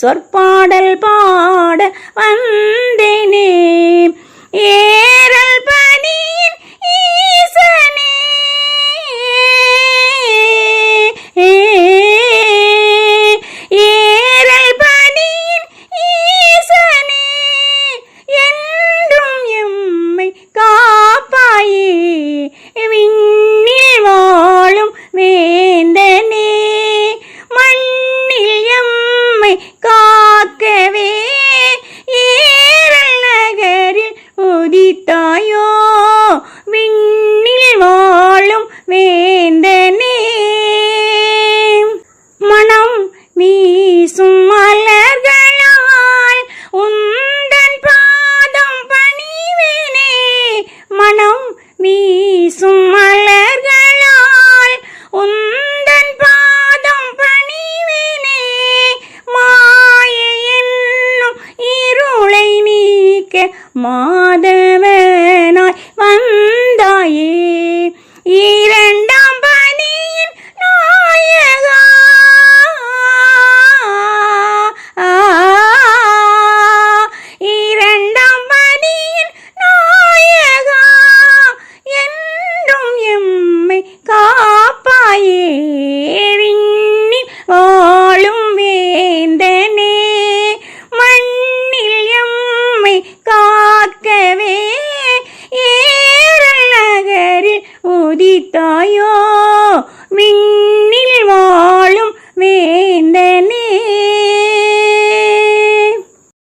சொற்பாடல் பாட வந்தேனே. ஏ உதித்தாயோ மாதவனாய் வந்தாயே. இரண்டா கொதித்தாய்.